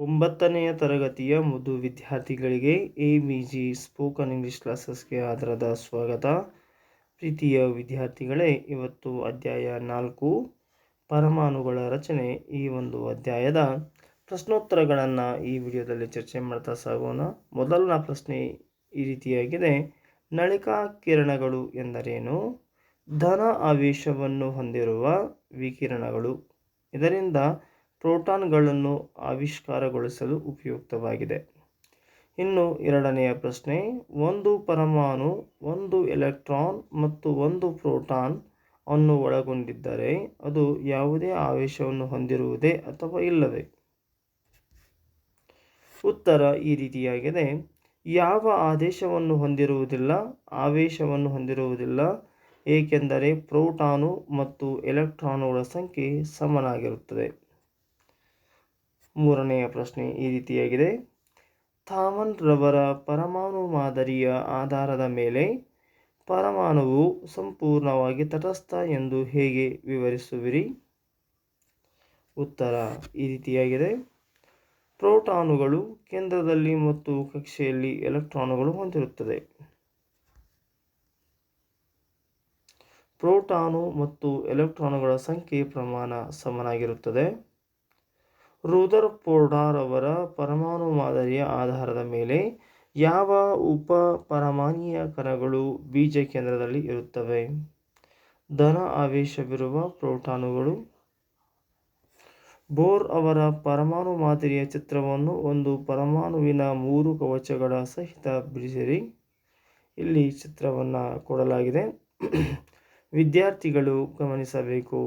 ಒಂಬತ್ತನೆಯ ತರಗತಿಯ ಮುದು ವಿದ್ಯಾರ್ಥಿಗಳಿಗೆ A B G spoken English ಕ್ಲಾಸಸ್ಗೆ ಆದರದ ಸ್ವಾಗತ. ಪ್ರೀತಿಯ ವಿದ್ಯಾರ್ಥಿಗಳೇ, ಇವತ್ತು ಅಧ್ಯಾಯ ನಾಲ್ಕು, ಪರಮಾಣುಗಳ ರಚನೆ. ಈ ಒಂದು ಅಧ್ಯಾಯದ ಪ್ರಶ್ನೋತ್ತರಗಳನ್ನು ಈ ವಿಡಿಯೋದಲ್ಲಿ ಚರ್ಚೆ ಮಾಡ್ತಾ ಸಾಗೋಣ. ಮೊದಲನ ಪ್ರಶ್ನೆ ಈ ರೀತಿಯಾಗಿದೆ. ನಳಿಕಾ ಕಿರಣಗಳು ಎಂದರೇನು? ಧನ ಆವೇಶವನ್ನು ಹೊಂದಿರುವ ವಿಕಿರಣಗಳು. ಇದರಿಂದ ಪ್ರೋಟಾನ್ಗಳನ್ನು ಆವಿಷ್ಕಾರಗೊಳಿಸಲು ಉಪಯುಕ್ತವಾಗಿದೆ. ಇನ್ನು ಎರಡನೆಯ ಪ್ರಶ್ನೆ, ಒಂದು ಪರಮಾಣು, ಒಂದು ಎಲೆಕ್ಟ್ರಾನ್ ಮತ್ತು ಒಂದು ಪ್ರೋಟಾನ್ ಅನ್ನು ಒಳಗೊಂಡಿದ್ದರೆ ಅದು ಯಾವುದೇ ಆವೇಶವನ್ನು ಹೊಂದಿರುವುದೇ ಅಥವಾ ಇಲ್ಲವೇ? ಉತ್ತರ ಈ ರೀತಿಯಾಗಿದೆ. ಯಾವ ಆದೇಶವನ್ನು ಹೊಂದಿರುವುದಿಲ್ಲ, ಆವೇಶವನ್ನು ಹೊಂದಿರುವುದಿಲ್ಲ, ಏಕೆಂದರೆ ಪ್ರೋಟಾನು ಮತ್ತು ಎಲೆಕ್ಟ್ರಾನುಗಳ ಸಂಖ್ಯೆ ಸಮನಾಗಿರುತ್ತದೆ. ಮೂರನೆಯ ಪ್ರಶ್ನೆ ಈ ರೀತಿಯಾಗಿದೆ. ಥಾಮನ್ ರವರ ಪರಮಾಣು ಮಾದರಿಯ ಆಧಾರದ ಮೇಲೆ ಪರಮಾಣುವು ಸಂಪೂರ್ಣವಾಗಿ ತಟಸ್ಥ ಎಂದು ಹೇಗೆ ವಿವರಿಸುವಿರಿ? ಉತ್ತರ ಈ ರೀತಿಯಾಗಿದೆ. ಪ್ರೋಟಾನುಗಳು ಕೇಂದ್ರದಲ್ಲಿ ಮತ್ತು ಕಕ್ಷೆಯಲ್ಲಿ ಎಲೆಕ್ಟ್ರಾನುಗಳು ಹೊಂದಿರುತ್ತದೆ ಪ್ರೋಟಾನು ಮತ್ತು ಎಲೆಕ್ಟ್ರಾನುಗಳ ಸಂಖ್ಯೆ ಪ್ರಮಾಣ ಸಮನಾಗಿರುತ್ತದೆ. ರೂದರ್ ಪೋರ್ಡಾರ್ ಅವರ ಪರಮಾಣು ಮಾದರಿಯ ಆಧಾರದ ಮೇಲೆ ಯಾವ ಉಪ ಪರಮಾಣೀಯ ಕಣಗಳು ಬೀಜ ಕೇಂದ್ರದಲ್ಲಿ ಇರುತ್ತವೆ? ಧನ ಆವೇಶವಿರುವ ಪ್ರೋಟಾನುಗಳು. ಬೋರ್ ಅವರ ಪರಮಾಣು ಮಾದರಿಯ ಚಿತ್ರವನ್ನು ಒಂದು ಪರಮಾಣುವಿನ ಮೂರು ಕವಚಗಳ ಸಹಿತ ಬಿಡಿಸಿರಿ. ಇಲ್ಲಿ ಚಿತ್ರವನ್ನು ಕೊಡಲಾಗಿದೆ. ವಿದ್ಯಾರ್ಥಿಗಳು ಗಮನಿಸಬೇಕು.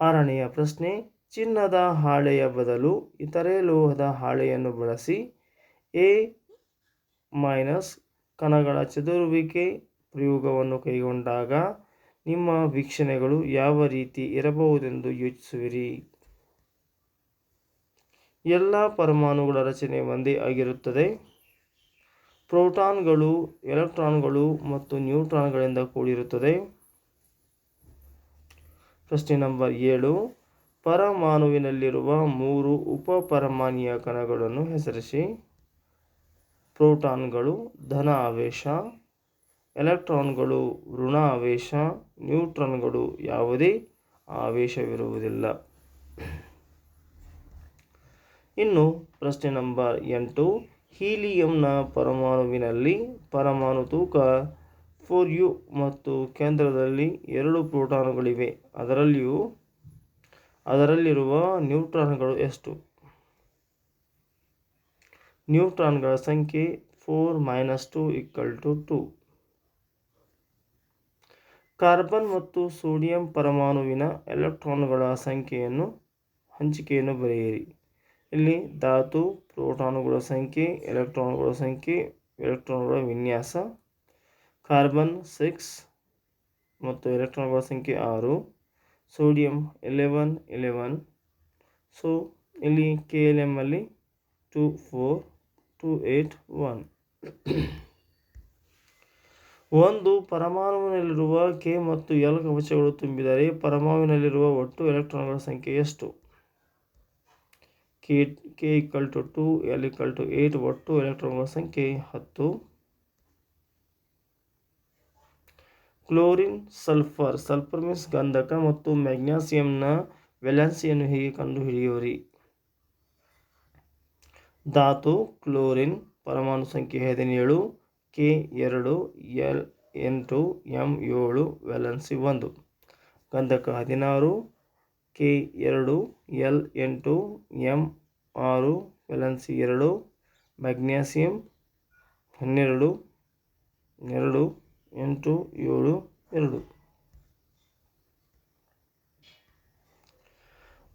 ಆರನೆಯ ಪ್ರಶ್ನೆ, ಚಿನ್ನದ ಹಾಳೆಯ ಬದಲು ಇತರೆ ಲೋಹದ ಹಾಳೆಯನ್ನು ಬಳಸಿ ಎ ಮೈನಸ್ ಕಣಗಳ ಚದುರುವಿಕೆ ಪ್ರಯೋಗವನ್ನು ಕೈಗೊಂಡಾಗ ನಿಮ್ಮ ವೀಕ್ಷಣೆಗಳು ಯಾವ ರೀತಿ ಇರಬಹುದೆಂದು ಯೋಚಿಸುವಿರಿ. ಎಲ್ಲ ಪರಮಾಣುಗಳ ರಚನೆ ಒಂದೇ ಆಗಿರುತ್ತದೆ. ಪ್ರೋಟಾನ್ಗಳು, ಎಲೆಕ್ಟ್ರಾನ್ಗಳು ಮತ್ತು ನ್ಯೂಟ್ರಾನ್ಗಳಿಂದ ಕೂಡಿರುತ್ತದೆ. ಪ್ರಶ್ನೆ ನಂಬರ್ ಏಳು. ಪರಮಾಣುವಿನಲ್ಲಿರುವ ಮೂರು ಉಪ ಪರಮಾಣುಯ ಕಣಗಳನ್ನು ಹೆಸರಿಸಿ. ಪ್ರೋಟಾನ್ಗಳು ಧನ ಆವೇಶ ಎಲೆಕ್ಟ್ರಾನ್ಗಳು ಋಣ ಆವೇಶ ನ್ಯೂಟ್ರಾನ್ಗಳು ಯಾವುದೇ ಆವೇಶವಿರುವುದಿಲ್ಲ. ಇನ್ನು ಪ್ರಶ್ನೆ ನಂಬರ್ ಎಂಟು. ಹೀಲಿಯಂನ ಪರಮಾಣುವಿನಲ್ಲಿ ಪರಮಾಣು ತೂಕ ಫೋರ್ ಯು ಮತ್ತು ಕೇಂದ್ರದಲ್ಲಿ ಎರಡು ಪ್ರೋಟಾನುಗಳಿವೆ. ಅದರಲ್ಲಿಯೂ, ಅದರಲ್ಲಿರುವ ನ್ಯೂಟ್ರಾನ್ಗಳು ಎಷ್ಟು? ನ್ಯೂಟ್ರಾನ್ಗಳ ಸಂಖ್ಯೆ four minus two equal to two. Carbon ಮತ್ತು ಸೋಡಿಯಂ ಪರಮಾಣುವಿನ ಎಲೆಕ್ಟ್ರಾನ್ಗಳ ಸಂಖ್ಯೆಯನ್ನು ಹಂಚಿಕೆಯನ್ನು ಬರೆಯಿರಿ. ಇಲ್ಲಿ ಧಾತು, ಪ್ರೋಟಾನುಗಳ ಸಂಖ್ಯೆ, ಎಲೆಕ್ಟ್ರಾನ್ಗಳ ಸಂಖ್ಯೆ, ಎಲೆಕ್ಟ್ರಾನ್ಗಳ ವಿನ್ಯಾಸ ಕಾರ್ಬನ್ ಸಿಕ್ಸ್ ಮತ್ತು ಎಲೆಕ್ಟ್ರಾನ್ಗಳ ಸಂಖ್ಯೆ ಆರು, ಸೋಡಿಯಂ ಎಲೆವನ್ ಎಲೆವನ್. ಸೊ ಇಲ್ಲಿ K L ಎಮ್ಮಲ್ಲಿ two four two eight one ಒಂದು ಪರಮಾಣುವಿನಲ್ಲಿರುವ ಕೆ ಮತ್ತು ಎಲ್ ಕವಚಗಳು ತುಂಬಿದರೆ ಪರಮಾಣುವಿನಲ್ಲಿರುವ ಒಟ್ಟು ಎಲೆಕ್ಟ್ರಾನ್ಗಳ ಸಂಖ್ಯೆ ಎಷ್ಟು? K K equal to two L equal to eight ಒಟ್ಟು ಎಲೆಕ್ಟ್ರಾನ್ಗಳ ಸಂಖ್ಯೆ ಹತ್ತು. ಕ್ಲೋರಿನ್, ಸಲ್ಫರ್ ಸಲ್ಫರ್ ಮೀನ್ಸ್ ಗಂಧಕ ಮತ್ತು ಮ್ಯಾಗ್ನಾಸಿಯಂನ ವೆಲೆನ್ಸಿಯನ್ನು ಹೇಗೆ ಕಂಡುಹಿಡಿಯುವಿರಿ? ಧಾತು, ಕ್ಲೋರಿನ್, ಪರಮಾಣು ಸಂಖ್ಯೆ ಹದಿನೇಳು, ಕೆ ಎರಡು, ಎಲ್ ಎಂಟು, ಎಂ ಏಳು, ವೆಲೆನ್ಸಿ ಒಂದು. ಗಂಧಕ ಹದಿನಾರು, ಕೆ ಎರಡು, ಎಲ್ ಎಂಟು, ಎಂ ಆರು, ವೆಲೆನ್ಸಿ ಎರಡು, ಮ್ಯಾಗ್ನಾಸಿಯಂ ಹನ್ನೆರಡು, ಎರಡು, ಎಂಟು, ಏಳು ಎರಡು.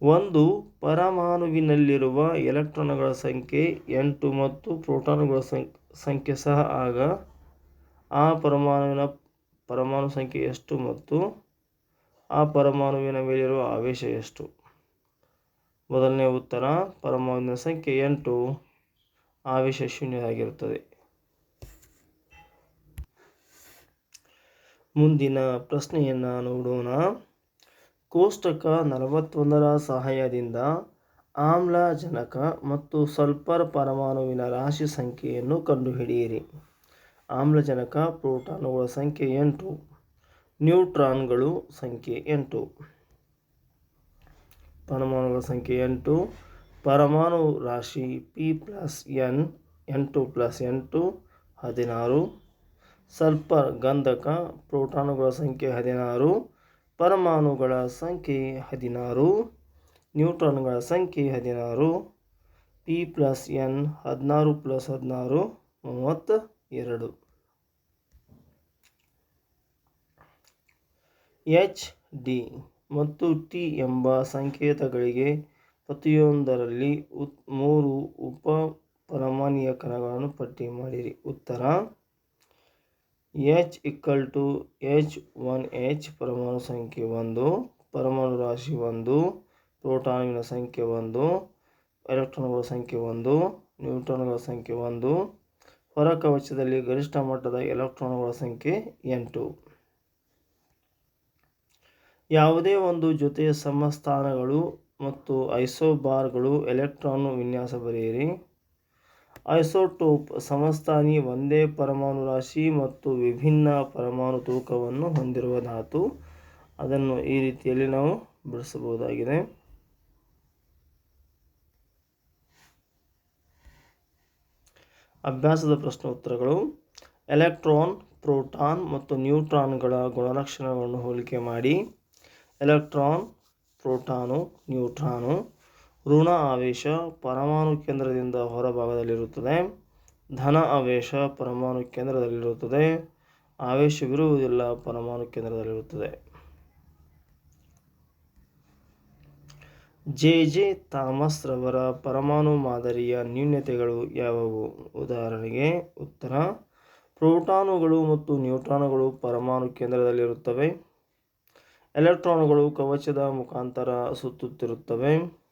ಒಂದು, ಪರಮಾಣುವಿನಲ್ಲಿರುವ ಎಲೆಕ್ಟ್ರಾನ್ಗಳ ಸಂಖ್ಯೆ ಎಂಟು ಮತ್ತು ಪ್ರೋಟಾನುಗಳ ಸಂಖ್ಯೆ ಸಹ ಆಗ ಆ ಪರಮಾಣುವಿನ ಪರಮಾಣು ಸಂಖ್ಯೆ ಎಷ್ಟು ಮತ್ತು ಆ ಪರಮಾಣುವಿನ ಮೇಲಿರುವ ಆವೇಶ ಎಷ್ಟು? ಮೊದಲನೇ ಉತ್ತರ, ಪರಮಾಣುವಿನ ಸಂಖ್ಯೆ ಎಂಟು, ಆವೇಶ ಶೂನ್ಯವಾಗಿರುತ್ತದೆ ಮುಂದಿನ ಪ್ರಶ್ನೆಯನ್ನು ನೋಡೋಣ. ಕೋಷ್ಟಕ ನಲವತ್ತೊಂದರ ಸಹಾಯದಿಂದ ಆಮ್ಲಜನಕ ಮತ್ತು ಸಲ್ಫರ್ ಪರಮಾಣುವಿನ ರಾಶಿ ಸಂಖ್ಯೆಯನ್ನು ಕಂಡುಹಿಡಿಯಿರಿ. ಆಮ್ಲಜನಕ ಪ್ರೋಟಾನುಗಳ ಸಂಖ್ಯೆ ಎಂಟು, ನ್ಯೂಟ್ರಾನ್ಗಳು ಸಂಖ್ಯೆ ಎಂಟು. ಪರಮಾಣುಗಳ ಸಂಖ್ಯೆ ಎಂಟು, ಪರಮಾಣು ರಾಶಿ ಪಿ ಪ್ಲಸ್ ಎನ್, ಎಂಟು ಪ್ಲಸ್ ಎಂಟು, ಹದಿನಾರು. ಸಲ್ಫರ್ ಗಂಧಕ ಪ್ರೋಟಾನುಗಳ ಸಂಖ್ಯೆ ಹದಿನಾರು, ಪರಮಾಣುಗಳ ಸಂಖ್ಯೆ ಹದಿನಾರು, ನ್ಯೂಟ್ರಾನ್ಗಳ ಸಂಖ್ಯೆ ಹದಿನಾರು, ಪಿ ಪ್ಲಸ್ ಎನ್ ಹದಿನಾರು ಪ್ಲಸ್ ಹದಿನಾರು ಮೂವತ್ತ ಎರಡು ಎಚ್ ಡಿ ಮತ್ತು ಟಿ ಎಂಬ ಸಂಕೇತಗಳಿಗೆ ಪ್ರತಿಯೊಂದರಲ್ಲಿ ಉತ್ ಮೂರು ಉಪ ಪರಮಾಣೀಯ ಕಣಗಳನ್ನು ಪಟ್ಟಿ ಮಾಡಿರಿ. ಉತ್ತರ H equal to H one H ಪರಮಾಣು ಸಂಖ್ಯೆ ಒಂದು, ಪರಮಾಣು ರಾಶಿ ಒಂದು ಪ್ರೋಟಾನಿನ ಸಂಖ್ಯೆ ಒಂದು, ಎಲೆಕ್ಟ್ರಾನ್ಗಳ ಸಂಖ್ಯೆ ಒಂದು, ನ್ಯೂಟ್ರಾನ್ಗಳ ಸಂಖ್ಯೆ ಒಂದು ಹೊರ ಕವಚದಲ್ಲಿ ಗರಿಷ್ಠ ಮಟ್ಟದ ಎಲೆಕ್ಟ್ರಾನ್ಗಳ ಸಂಖ್ಯೆ ಎಂಟು. ಯಾವುದೇ ಒಂದು ಜೊತೆಯ ಸಮಸ್ಥಾನಗಳು ಮತ್ತು ಐಸೋಬಾರ್ಗಳು ಎಲೆಕ್ಟ್ರಾನ್ ವಿನ್ಯಾಸ ಬರೆಯಿರಿ. ಐಸೋಟೋಪ್ ಸಮಸ್ಥಾನಿ ಒಂದೇ ಪರಮಾಣು ರಾಶಿ ಮತ್ತು ವಿಭಿನ್ನ ಪರಮಾಣು ತೂಕವನ್ನು ಹೊಂದಿರುವ ಧಾತು. ಅದನ್ನು ಈ ರೀತಿಯಲ್ಲಿ ನಾವು ಬಿಡಿಸಬಹುದಾಗಿದೆ ಅಭ್ಯಾಸದ ಪ್ರಶ್ನೋತ್ತರಗಳು. ಎಲೆಕ್ಟ್ರಾನ್, ಪ್ರೋಟಾನ್ ಮತ್ತು ನ್ಯೂಟ್ರಾನ್ಗಳ ಗುಣಲಕ್ಷಣಗಳನ್ನು ಹೋಲಿಕೆ ಮಾಡಿ. Electron, proton, neutron. ಋಣ ಆವೇಶ ಪರಮಾಣು ಕೇಂದ್ರದಿಂದ ಹೊರಭಾಗದಲ್ಲಿರುತ್ತದೆ ಧನ ಆವೇಶ ಪರಮಾಣು ಕೇಂದ್ರದಲ್ಲಿರುತ್ತದೆ. ಆವೇಶವಿರುವುದಿಲ್ಲ, ಪರಮಾಣು ಕೇಂದ್ರದಲ್ಲಿರುತ್ತದೆ. ಜೆ ಜೆ ಥಾಮಸ್ ರವರ ಪರಮಾಣು ಮಾದರಿಯ ನ್ಯೂನತೆಗಳು ಯಾವುವು? ಉದಾಹರಣೆಗೆ ಉತ್ತರ, ಪ್ರೋಟಾನುಗಳು ಮತ್ತು ನ್ಯೂಟ್ರಾನುಗಳು ಪರಮಾಣು ಕೇಂದ್ರದಲ್ಲಿರುತ್ತವೆ. ಎಲೆಕ್ಟ್ರಾನುಗಳು ಕವಚದ ಮುಖಾಂತರ ಸುತ್ತುತ್ತಿರುತ್ತವೆ.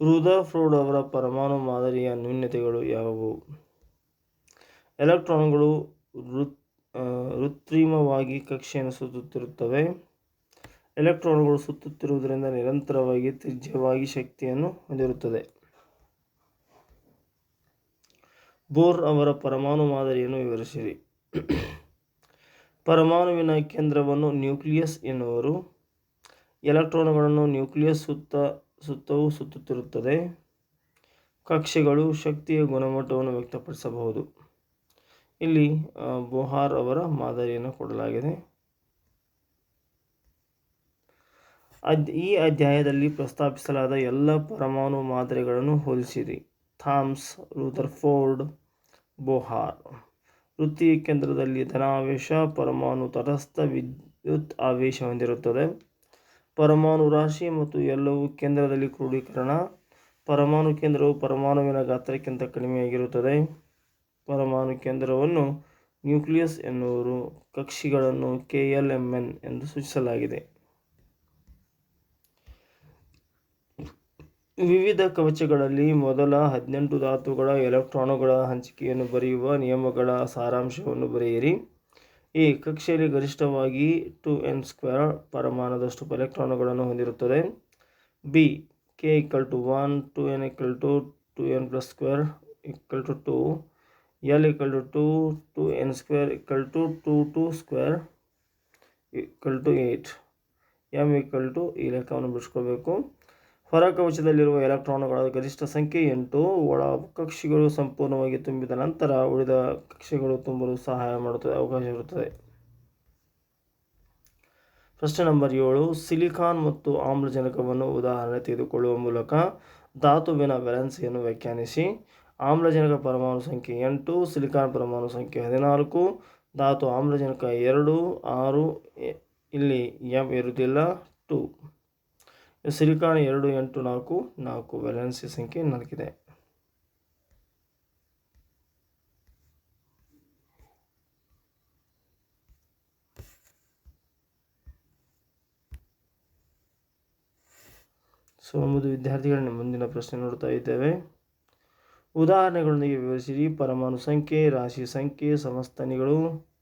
ರುದರ್ಫೋರ್ಡ್ ಅವರ ಪರಮಾಣು ಮಾದರಿಯ ನ್ಯೂನತೆಗಳು ಯಾವುವು? ಎಲೆಕ್ಟ್ರಾನ್ಗಳು ಕೃತ್ರಿಮವಾಗಿ ಕಕ್ಷೆಯನ್ನು ಸುತ್ತುತ್ತಿರುತ್ತವೆ. ಎಲೆಕ್ಟ್ರಾನ್ಗಳು ಸುತ್ತುತ್ತಿರುವುದರಿಂದ ನಿರಂತರವಾಗಿ ತ್ರಿಜ್ಯವಾಗಿ ಶಕ್ತಿಯನ್ನು ಹೊಂದಿರುತ್ತದೆ ಬೋರ್ ಅವರ ಪರಮಾಣು ಮಾದರಿಯನ್ನು ವಿವರಿಸಿರಿ. ಪರಮಾಣುವಿನ ಕೇಂದ್ರವನ್ನು ನ್ಯೂಕ್ಲಿಯಸ್ ಎನ್ನುವರು. ಎಲೆಕ್ಟ್ರಾನ್ಗಳನ್ನು ನ್ಯೂಕ್ಲಿಯಸ್ ಸುತ್ತ ಸುತ್ತವೂ ಸುತ್ತುತ್ತಿರುತ್ತದೆ. ಕಕ್ಷೆಗಳು ಶಕ್ತಿಯ ಗುಣಮಟ್ಟವನ್ನು ವ್ಯಕ್ತಪಡಿಸಬಹುದು. ಇಲ್ಲಿ ಬೋಹಾರ್ ಅವರ ಮಾದರಿಯನ್ನು ಕೊಡಲಾಗಿದೆ. ಅದ್, ಈ ಅಧ್ಯಾಯದಲ್ಲಿ ಪ್ರಸ್ತಾಪಿಸಲಾದ ಎಲ್ಲ ಪರಮಾಣು ಮಾದರಿಗಳನ್ನು ಹೋಲಿಸಿರಿ. ಥಾಮ್ಸ್ ರೂದರ್ಫೋರ್ಡ್ ಬೋಹಾರ್. ವೃತ್ತಿ ಕೇಂದ್ರದಲ್ಲಿ ಧನಾವೇಶ, ಪರಮಾಣು ತಟಸ್ಥ ವಿದ್ಯುತ್ ಆವೇಶ ಹೊಂದಿರುತ್ತದೆ. ಪರಮಾಣು ರಾಶಿ ಮತ್ತು ಎಲ್ಲವೂ ಕೇಂದ್ರದಲ್ಲಿ ಕ್ರೋಢೀಕರಣ ಪರಮಾಣು ಕೇಂದ್ರವು ಪರಮಾಣುವಿನ ಗಾತ್ರಕ್ಕಿಂತ ಕಡಿಮೆಯಾಗಿರುತ್ತದೆ. ಪರಮಾಣು ಕೇಂದ್ರವನ್ನು ನ್ಯೂಕ್ಲಿಯಸ್ ಎನ್ನುವರು. ಕಕ್ಷಿಗಳನ್ನು ಕೆ ಎಲ್ ಎಂ ಎನ್ ಎಂದು ಸೂಚಿಸಲಾಗಿದೆ. ವಿವಿಧ ಕವಚಗಳಲ್ಲಿ ಮೊದಲ ಹದಿನೆಂಟು ಧಾತುಗಳ ಎಲೆಕ್ಟ್ರಾನುಗಳ ಹಂಚಿಕೆಯನ್ನು ಬರೆಯುವ ನಿಯಮಗಳ ಸಾರಾಂಶವನ್ನು ಬರೆಯಿರಿ. ಈ ಕಕ್ಷೆಯಲ್ಲಿ ಗರಿಷ್ಠವಾಗಿ ಟು ಎನ್ ಸ್ಕ್ವೇರ್ ಪರಮಾಣದಷ್ಟು ಎಲೆಕ್ಟ್ರಾನುಗಳನ್ನು ಹೊಂದಿರುತ್ತದೆ. B, K equal to one, two N equal to two N plus square equal to two, L equal to two two N square equal to two two square equal to eight, M equal to ಈ ಲೆಕ್ಕವನ್ನು ಬಿಡಿಸ್ಕೋಬೇಕು. ಹೊರ ಕವಚದಲ್ಲಿರುವ ಎಲೆಕ್ಟ್ರಾನುಗಳ ಗರಿಷ್ಠ ಸಂಖ್ಯೆ ಎಂಟು. ಒಳ ಕಕ್ಷೆಗಳು ಸಂಪೂರ್ಣವಾಗಿ ತುಂಬಿದ ನಂತರ ಉಳಿದ ಕಕ್ಷೆಗಳು ತುಂಬಲು ಸಹಾಯ ಮಾಡುತ್ತದೆ ಅವಕಾಶ ಇರುತ್ತದೆ. ಪ್ರಶ್ನೆ ನಂಬರ್ ಏಳು. ಸಿಲಿಕಾನ್ ಮತ್ತು ಆಮ್ಲಜನಕವನ್ನು ಉದಾಹರಣೆ ತೆಗೆದುಕೊಳ್ಳುವ ಮೂಲಕ ಧಾತುವಿನ ವ್ಯಾಲೆನ್ಸಿಯನ್ನು ವ್ಯಾಖ್ಯಾನಿಸಿ. ಆಮ್ಲಜನಕ ಪರಮಾಣು ಸಂಖ್ಯೆ ಎಂಟು, ಸಿಲಿಕಾನ್ ಪರಮಾಣು ಸಂಖ್ಯೆ ಹದಿನಾಲ್ಕು, ಧಾತು ಆಮ್ಲಜನಕ ಎರಡು, ಆರು ಇಲ್ಲಿ ಎಂ ಇರುವುದಿಲ್ಲ, ಟು. ಸಿಲಿಕಾನ್ ಎರಡು, ಎಂಟು, ನಾಲ್ಕು ನಾಲ್ಕು ವ್ಯಾಲೆನ್ಸಿ ಸಂಖ್ಯೆ ನಾಲ್ಕಿದೆ. ಸೊ ಒಂದು ವಿದ್ಯಾರ್ಥಿಗಳ ಮುಂದಿನ ಪ್ರಶ್ನೆ ನೋಡ್ತಾ ಇದ್ದೇವೆ. ಉದಾಹರಣೆಗಳೊಂದಿಗೆ ವಿವರಿಸಿರಿ. ಪರಮಾಣು ಸಂಖ್ಯೆ, ರಾಶಿ ಸಂಖ್ಯೆ ಸಮಸ್ತನಿಗಳು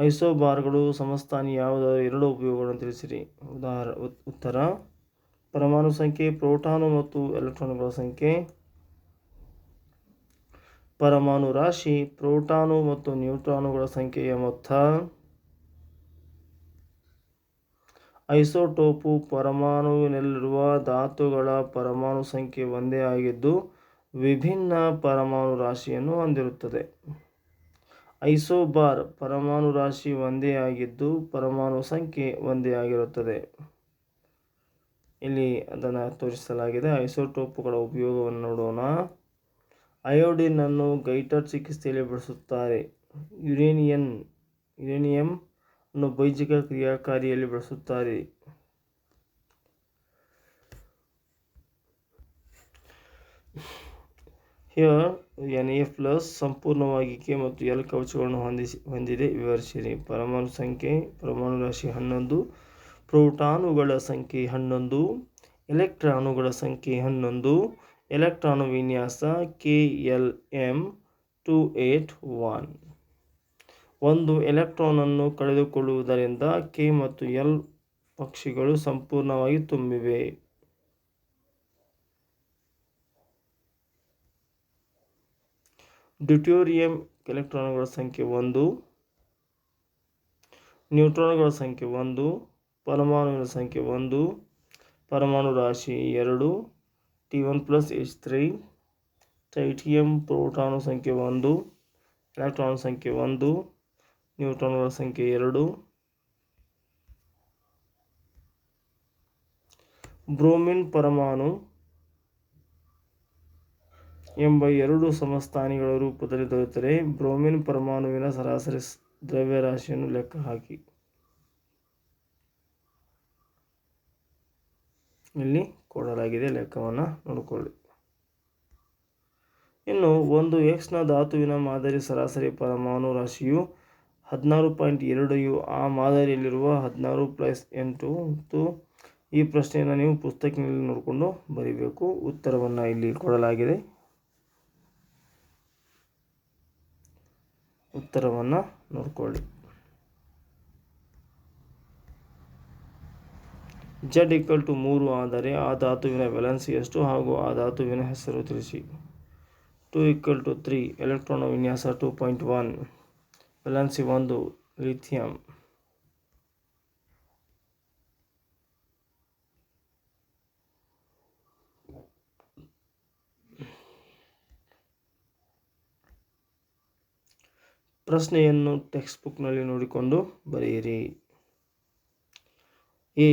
ಐಸೋಬಾರ್ಗಳು ಸಮಸ್ಥಾನಿ ಯಾವುದಾದರೂ ಎರಡು ಉಪಯೋಗಗಳನ್ನು ತಿಳಿಸಿರಿ. ಉದಾಹರ ಉತ್- ಉತ್ತರ, ಪರಮಾಣು ಸಂಖ್ಯೆ, ಪ್ರೋಟಾನು ಮತ್ತು ಎಲೆಕ್ಟ್ರಾನುಗಳ ಸಂಖ್ಯೆ. ಪರಮಾಣು ರಾಶಿ, ಪ್ರೋಟಾನು ಮತ್ತು ನ್ಯೂಟ್ರಾನುಗಳ ಸಂಖ್ಯೆಯ ಮೊತ್ತ. ಐಸೋಟೋಪು ಪರಮಾಣುವಿನಲ್ಲಿರುವ ಧಾತುಗಳ ಪರಮಾಣು ಸಂಖ್ಯೆ ಒಂದೇ ಆಗಿದ್ದು, ವಿಭಿನ್ನ ಪರಮಾಣು ರಾಶಿಯನ್ನು ಹೊಂದಿರುತ್ತದೆ. ಐಸೋಬಾರ್ ಪರಮಾಣು ರಾಶಿ ಒಂದೇ ಆಗಿದ್ದು ಪರಮಾಣು ಸಂಖ್ಯೆ ಒಂದೇ ಆಗಿರುತ್ತದೆ. ಇಲ್ಲಿ ಅದನ್ನು ತೋರಿಸಲಾಗಿದೆ. ಐಸೋಟೋಪುಗಳ ಉಪಯೋಗವನ್ನು ನೋಡೋಣ. ಅಯೋಡಿನ್ ಅನ್ನು ಗೈಟರ್ ಚಿಕಿತ್ಸೆಯಲ್ಲಿ ಬಳಸುತ್ತಾರೆ. ಯುರೇನಿಯನ್, ಯುರೇನಿಯಂ ಅನ್ನು ಬೈಜಿಕ ಕ್ರಿಯಾಕಾರಿಯಲ್ಲಿ ಬಳಸುತ್ತಾರೆ. ಹಿಯರ್ ಎನ್ ಎ ಪ್ಲಸ್ ಸಂಪೂರ್ಣವಾಗಿ ಕೆ ಮತ್ತು ಎಲ್ ಕವಚಗಳನ್ನು ಹೊಂದಿಸಿ, ಹೊಂದಿದೆ. ವಿವರಿಸಿರಿ. ಪರಮಾಣು ಸಂಖ್ಯೆ, ಪರಮಾಣು ರಾಶಿ ಹನ್ನೊಂದು. ಪ್ರೋಟಾನುಗಳ ಸಂಖ್ಯೆ ಹನ್ನೊಂದು. ಎಲೆಕ್ಟ್ರಾನುಗಳ ಸಂಖ್ಯೆ ಹನ್ನೊಂದು. ಎಲೆಕ್ಟ್ರಾನು ವಿನ್ಯಾಸ K L M two eight one. ಒಂದು, ಎಲೆಕ್ಟ್ರಾನನ್ನು ಕಳೆದುಕೊಳ್ಳುವುದರಿಂದ ಕೆ ಮತ್ತು ಎಲ್ ಪಕ್ಷಿಗಳು ಸಂಪೂರ್ಣವಾಗಿ ತುಂಬಿವೆ. ಡ್ಯೂಟೋರಿಯಂ ಎಲೆಕ್ಟ್ರಾನ್ಗಳ ಸಂಖ್ಯೆ ಒಂದು, ನ್ಯೂಟ್ರಾನ್ಗಳ ಸಂಖ್ಯೆ ಒಂದು, ಪರಮಾಣುವಿನ ಸಂಖ್ಯೆ ಒಂದು, ಪರಮಾಣು ರಾಶಿ ಎರಡು T one plus H three tritium proton ಸಂಖ್ಯೆ ಒಂದು, ಎಲೆಕ್ಟ್ರಾನ್ ಸಂಖ್ಯೆ ಒಂದು, ನ್ಯೂಟ್ರಾನ್ಗಳ ಸಂಖ್ಯೆ ಎರಡು. ಬ್ರೋಮಿನ್ ಪರಮಾಣು ಎಂಬ ಎರಡು ಸಮಸ್ಥಾನಿಗಳ ರೂಪದಲ್ಲಿ ದೊರೆತರೆ. ಬ್ರೋಮಿನ್ ಪರಮಾಣುವಿನ ಸರಾಸರಿ ದ್ರವ್ಯರಾಶಿಯನ್ನು ಲೆಕ್ಕ ಹಾಕಿ. ಇಲ್ಲಿ ಕೊಡಲಾಗಿದೆ ಲೆಕ್ಕವನ್ನು ನೋಡಿಕೊಳ್ಳಿ. ಇನ್ನು ಒಂದು ಎಕ್ಸ್ನ ಧಾತುವಿನ ಮಾದರಿ ಸರಾಸರಿ ಪರಮಾಣು ರಾಶಿಯು ಹದಿನಾರು ಪಾಯಿಂಟ್ ಎರಡು ಯು. ಆ ಮಾದರಿಯಲ್ಲಿರುವ ಹದಿನಾರು ಪ್ಲಸ್ ಎಂಟು ಮತ್ತು ಈ ಪ್ರಶ್ನೆಯನ್ನು ನೀವು ಪುಸ್ತಕಿನಲ್ಲಿ ನೋಡಿಕೊಂಡು ಬರೀಬೇಕು. ಉತ್ತರವನ್ನು ಇಲ್ಲಿ ಕೊಡಲಾಗಿದೆ. ಉತ್ತರವನ್ನು ನೋಡ್ಕೊಳ್ಳಿ. ಜಡ್ ಈಕ್ವಲ್ ಟು ಮೂರು ಆದರೆ ಆ ಧಾತುವಿನ ವ್ಯಾಲೆನ್ಸಿ ಎಷ್ಟು ಹಾಗೂ ಆ ಧಾತುವಿನ ಹೆಸರು ತಿಳಿಸಿ. Two equal to three electron ವಿನ್ಯಾಸ ಟು ಪಾಯಿಂಟ್ ಒನ್ ವ್ಯಾಲೆನ್ಸಿ ಒಂದು ಲಿಥಿಯಂ ಪ್ರಶ್ನೆಯನ್ನು ಟೆಕ್ಸ್ಟ್ ಬುಕ್ನಲ್ಲಿ ನೋಡಿಕೊಂಡು ಬರೆಯಿರಿ. ಎ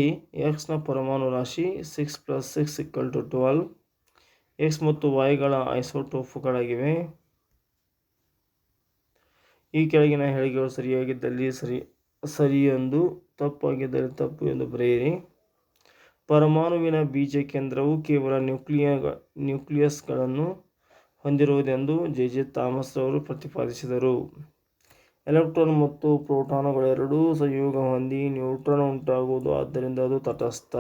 ಎಕ್ಸ್ನ ಪರಮಾಣು ರಾಶಿ six plus six equal to twelve X ಮತ್ತು ವಾಯ್ಗಳ ಐಸೋಟೋಫುಗಳಾಗಿವೆ ಈ ಕೆಳಗಿನ ಹೇಳಿಕೆಗಳು ಸರಿಯಾಗಿದ್ದಲ್ಲಿ ಸರಿ ಸರಿ ಎಂದು ತಪ್ಪಾಗಿದ್ದರೆ ತಪ್ಪು ಎಂದು ಬರೆಯಿರಿ. ಪರಮಾಣುವಿನ ಬೀಜ ಕೇಂದ್ರವು ಕೇವಲ ನ್ಯೂಕ್ಲಿಯ ನ್ಯೂಕ್ಲಿಯಸ್ಗಳನ್ನು ಹೊಂದಿರುವುದೆಂದು ಜೆ ಜೆ ಥಾಮಸ್ ಅವರು ಪ್ರತಿಪಾದಿಸಿದರು. ಎಲೆಕ್ಟ್ರಾನ್ ಮತ್ತು ಪ್ರೋಟಾನುಗಳೆರಡೂ ಸಂಯೋಗ ಹೊಂದಿ ನ್ಯೂಟ್ರಾನ್ ಉಂಟಾಗುವುದು, ಆದ್ದರಿಂದ ಅದು ತಟಸ್ಥ.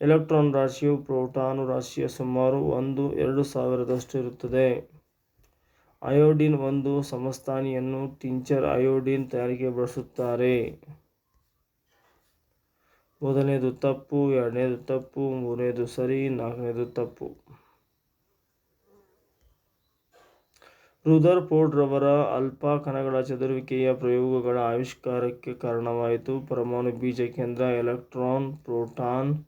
ಎಲೆಕ್ಟ್ರಾನ್ ರಾಶಿಯು ಪ್ರೋಟಾನು ರಾಶಿಯ ಸುಮಾರು ಒಂದು ಎರಡು ಸಾವಿರದಷ್ಟು ಇರುತ್ತದೆ. ಅಯೋಡಿನ್ ಒಂದು ಸಮಸ್ಥಾನಿಯನ್ನು ಟಿಂಚರ್ ಅಯೋಡಿನ್ ತಯಾರಿಕೆ ಬಳಸುತ್ತಾರೆ. ಮೊದಲನೇದು ತಪ್ಪು, ಎರಡನೇದು ತಪ್ಪು, ಮೂರನೇದು ಸರಿ, ನಾಲ್ಕನೇದು ತಪ್ಪು. ರುದರ್ಫೋರ್ಡ್ ರವರ ಅಲ್ಫಾ ಕಣಗಳ ಚದುರುವಿಕೆಯ ಪ್ರಯೋಗಗಳ ಆವಿಷ್ಕಾರಕ್ಕೆ ಕಾರಣವಾಯಿತು. ಪರಮಾಣು ಬೀಜ ಕೇಂದ್ರ ಎಲೆಕ್ಟ್ರಾನ್, ಪ್ರೋಟಾನ್,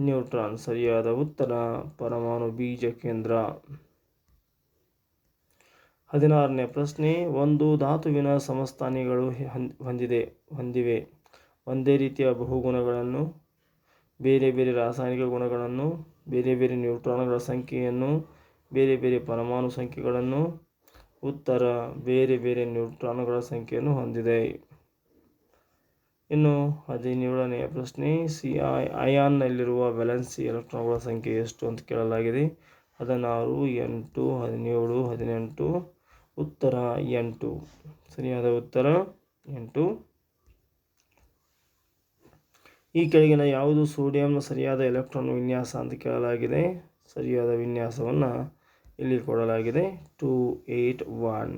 ನ್ಯೂಟ್ರಾನ್. ಸರಿಯಾದ ಉತ್ತರ, ಪರಮಾಣು ಬೀಜ ಕೇಂದ್ರ. ಹದಿನಾರನೇ ಪ್ರಶ್ನೆ. ಒಂದು ಧಾತುವಿನ ಸಮಸ್ಥಾನಿಗಳು ಹೊಂದ್- ಹೊಂದಿದೆ, ಹೊಂದಿವೆ. ಒಂದೇ ರೀತಿಯ ಬಹುಗುಣಗಳನ್ನು, ಬೇರೆ ಬೇರೆ ರಾಸಾಯನಿಕ ಗುಣಗಳನ್ನು, ಬೇರೆ ಬೇರೆ ನ್ಯೂಟ್ರಾನ್ಗಳ ಸಂಖ್ಯೆಯನ್ನು, ಬೇರೆ ಬೇರೆ ಪರಮಾಣು ಸಂಖ್ಯೆಗಳನ್ನು ಉತ್ತರ ಬೇರೆ ಬೇರೆ ನ್ಯೂಟ್ರಾನ್ಗಳ ಸಂಖ್ಯೆಯನ್ನು ಹೊಂದಿದೆ. ಇನ್ನು ಹದಿನೇಳನೆಯ ಪ್ರಶ್ನೆ ಸಿ ಅಯಾನ್ನಲ್ಲಿರುವ ವ್ಯಾಲೆನ್ಸಿ ಎಲೆಕ್ಟ್ರಾನ್ಗಳ ಸಂಖ್ಯೆ ಎಷ್ಟು ಅಂತ ಕೇಳಲಾಗಿದೆ. ಹದಿನಾರು, ಎಂಟು, ಹದಿನೇಳು, ಹದಿನೆಂಟು, ಉತ್ತರ ಎಂಟು. ಸರಿಯಾದ ಉತ್ತರ ಎಂಟು. ಈ ಕೆಳಗಿನ ಯಾವುದು ಸೋಡಿಯಂನ ಸರಿಯಾದ ಎಲೆಕ್ಟ್ರಾನ್ ವಿನ್ಯಾಸ ಅಂತ ಕೇಳಲಾಗಿದೆ. ಸರಿಯಾದ ವಿನ್ಯಾಸವನ್ನು ಇಲ್ಲಿ ಕೊಡಲಾಗಿದೆ ಟು ಏಯ್ಟ್ ಒನ್.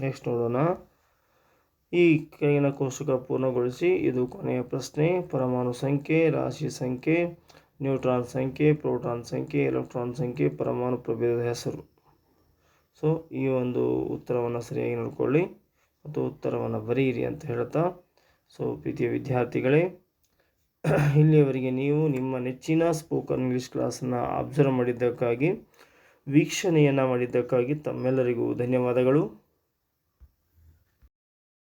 ನೆಕ್ಸ್ಟ್ ನೋಡೋಣ. ಈ ಕೆಳಗಿನ ಕೋಷ್ಟಕ ಪೂರ್ಣಗೊಳಿಸಿ ಇದು ಕೊನೆಯ ಪ್ರಶ್ನೆ. ಪರಮಾಣು ಸಂಖ್ಯೆ, ರಾಶಿ ಸಂಖ್ಯೆ, ನ್ಯೂಟ್ರಾನ್ ಸಂಖ್ಯೆ, ಪ್ರೋಟಾನ್ ಸಂಖ್ಯೆ, ಎಲೆಕ್ಟ್ರಾನ್ ಸಂಖ್ಯೆ, ಪರಮಾಣು ಪ್ರಭೇದದ ಹೆಸರು. ಸೊ ಈ ಒಂದು ಉತ್ತರವನ್ನು ಸರಿಯಾಗಿ ನೋಡಿಕೊಳ್ಳಿ ಮತ್ತು ಉತ್ತರವನ್ನು ಬರೆಯಿರಿ ಅಂತ ಹೇಳ್ತಾ. ಸೊ ಪ್ರೀತಿಯ ವಿದ್ಯಾರ್ಥಿಗಳೇ, ಇಲ್ಲಿಯವರೆಗೆ ನೀವು ನಿಮ್ಮ ನೆಚ್ಚಿನ ಸ್ಪೋಕನ್ ಇಂಗ್ಲೀಷ್ ಕ್ಲಾಸನ್ನು ಅಬ್ಸರ್ವ್ ಮಾಡಿದ್ದಕ್ಕಾಗಿ ವೀಕ್ಷಣೆಯನ್ನು ಮಾಡಿದ್ದಕ್ಕಾಗಿ ತಮ್ಮೆಲ್ಲರಿಗೂ ಧನ್ಯವಾದಗಳು.